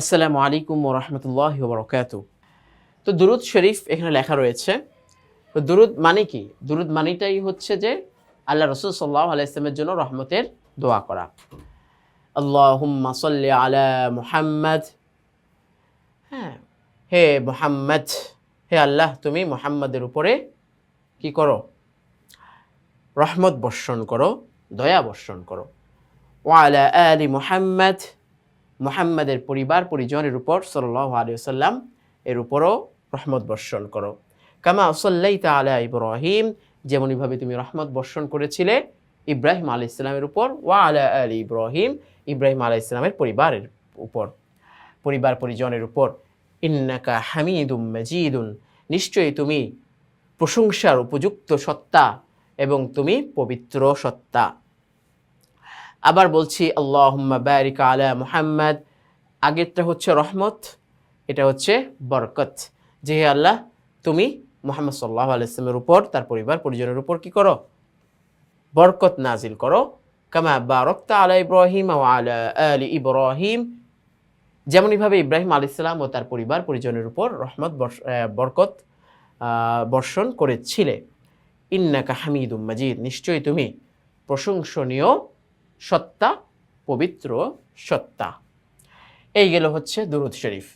আসসালামু আলাইকুম ওরহমতুল্লাহ বরকাত। তো দুরুদ শরীফ এখানে লেখা রয়েছে। তো দুরুদ মানে কি? দুরুদ মানেটাই হচ্ছে যে আল্লাহ রসুল সাল্লাহ আলাইসলামের জন্য রহমতের দোয়া করা। আল্লাহুম্মা সাল্লি আলা মুহাম্মদ। হ্যাঁ হে মুহাম্মদ, হে আল্লাহ, তুমি মুহাম্মাদের উপরে কি করো? রহমত বর্ষণ করো, দয়া বর্ষণ করো। ওয়ালা আলি মুহাম্মদ। মুহাম্মাদের পরিবার, পরিজনের উপর সাল্লাহ আলিয়াল্লাম এর উপরও রহমত বর্ষণ করো। কামা সাল্লাইতা আলা ইব্রাহিম যেমনইভাবে তুমি রহমত বর্ষণ করেছিলে ইব্রাহিম আলি ইসলামের উপর, ওয়া আলা আলী ইব্রাহিম ইব্রাহিম আলাহ ইসলামের পরিবারের উপর, পরিবার, পরিজনের উপর। ইন্নাকা হামিদুম মাজিদুন, নিশ্চয়ই তুমি প্রশংসার উপযুক্ত সত্তা এবং তুমি পবিত্র সত্তা। আবার বলছি আল্লাহ বারিক আলা মুহাম্মদ। আগেরটা হচ্ছে রহমত, এটা হচ্ছে বরকত। যে হে আল্লাহ, তুমি মোহাম্মদ সাল্লাহ আলাইসলামের উপর, তার পরিবার, পরিজনের উপর কি করো? বরকত নাজিল করো। কামা বারকতা আলা ইব্রাহিম ও আলা আলি ইব্রাহিম। যেমনইভাবে ইব্রাহিম আলাইসালাম ও তার পরিবার, পরিজনের উপর রহমত বরকত বর্ষণ করেছিলে। ইন্নাকা হামিদুম মাজিদ। নিশ্চয়ই তুমি প্রশংসনীয় সত্তা পবিত্র সত্তা। এই গেল হচ্ছে দুরুদ শরীফ।